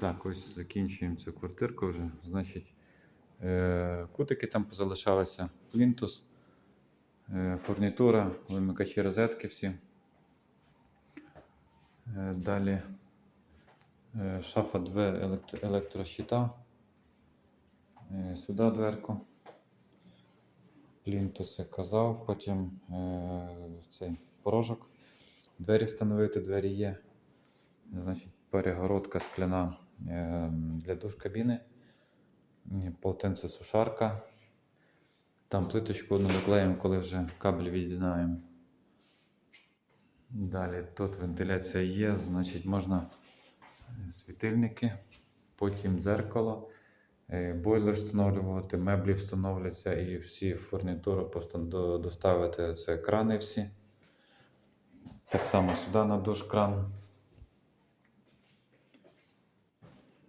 Так, ось закінчуємо цю квартирку вже. Значить, е, кутики там позалишалися, плінтус, е, фурнітура, вимикачі розетки всі. Е, далі шафа две електро- електрощита. Сюди дверку. Плінтуси казав, потім цей порожок. Двері встановити, двері є. Значить, перегородка скляна для душ-кабіни, Е, полотенце сушарка. Там плиточку одну доклеїмо, коли вже кабель від'єднаємо. Далі тут вентиляція є, значить можна світильники, потім дзеркало, е, бойлер встановлювати, меблі встановляться і всі фурнітури доставити це крани всі. Так само сюди на душ кран.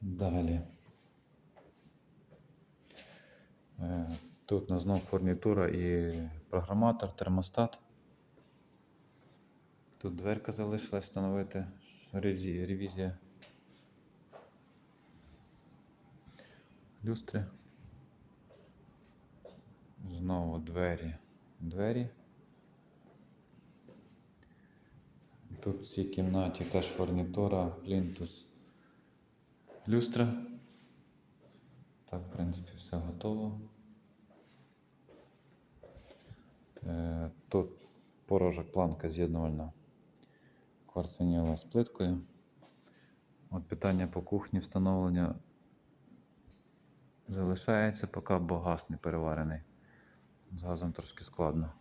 Далі. Е, Тут у нас знову фурнітура і програматор, термостат. Тут дверка залишилась встановити. Ревізія. Люстри. Знову двері. Двері. Тут в цій кімнаті теж фурнітура, плінтус, люстра. Так, в принципі, все готово. Е, Тут порожок планка з'єднувальна кварцевініла з плиткою. От питання по кухні встановлення залишається, поки бо газ не переварений. З газом трошки складно.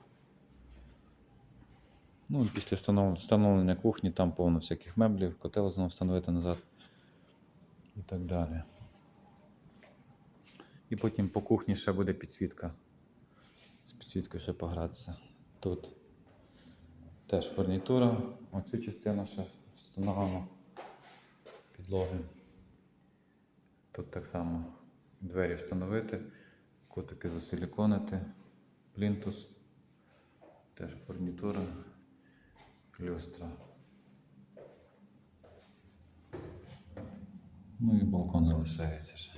Ну, після встановлення кухні там повно всяких меблів, котел знову встановити назад і так далі. І потім по кухні ще буде підсвітка. З підсвіткою ще погратися. Тут теж фурнітура. Оцю частину ще встановимо підлоги. Тут так само двері встановити, кутики засиліконити, плінтус, теж фурнітура, люстра. Ну і балкон залишається ще.